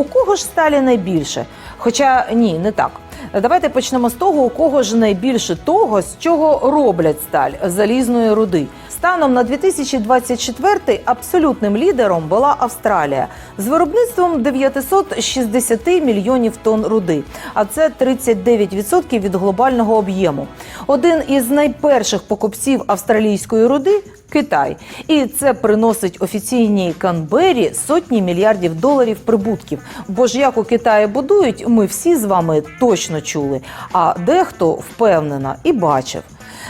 У кого ж сталі найбільше? Хоча ні, не так. Давайте почнемо з того, у кого ж найбільше того, з чого роблять сталь залізної руди. Станом на 2024 абсолютним лідером була Австралія з виробництвом 960 мільйонів тонн руди, а це 39% від глобального об'єму. Один із найперших покупців австралійської руди Китай, і це приносить офіційній Канбері сотні мільярдів доларів прибутків. Бо ж як у Китаї будують, ми всі з вами точно чули. А дехто впевнена і бачив.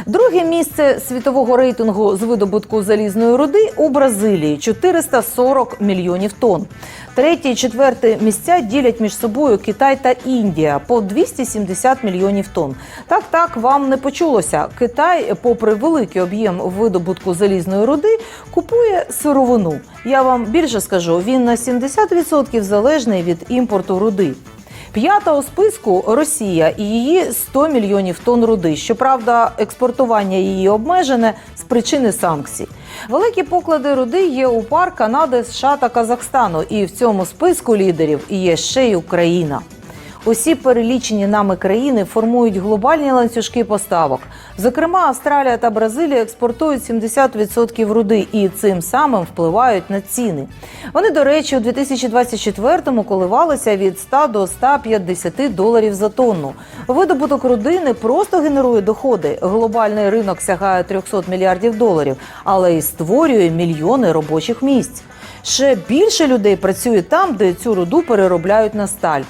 Друге місце світового рейтингу з видобутку залізної руди у Бразилії 440 мільйонів тонн. Третє і четверте місця ділять між собою Китай та Індія по 270 мільйонів тонн. Так, так вам не почулося. Китай, попри великий об'єм видобутку залізної руди, купує сировину. Я вам більше скажу, він на 70% залежний від імпорту руди. П'ята у списку Росія і її 100 мільйонів тонн руди. Щоправда, експортування її обмежене з причини санкцій. Великі поклади руди є у пар Канади, США та Казахстану. І в цьому списку лідерів є ще й Україна. Усі перелічені нами країни формують глобальні ланцюжки поставок. Зокрема, Австралія та Бразилія експортують 70% руди і цим самим впливають на ціни. Вони, до речі, у 2024-му коливалися від 100 до 150 доларів за тонну. Видобуток руди не просто генерує доходи. Глобальний ринок сягає 300 мільярдів доларів, але й створює мільйони робочих місць. Ще більше людей працює там, де цю руду переробляють на сталь.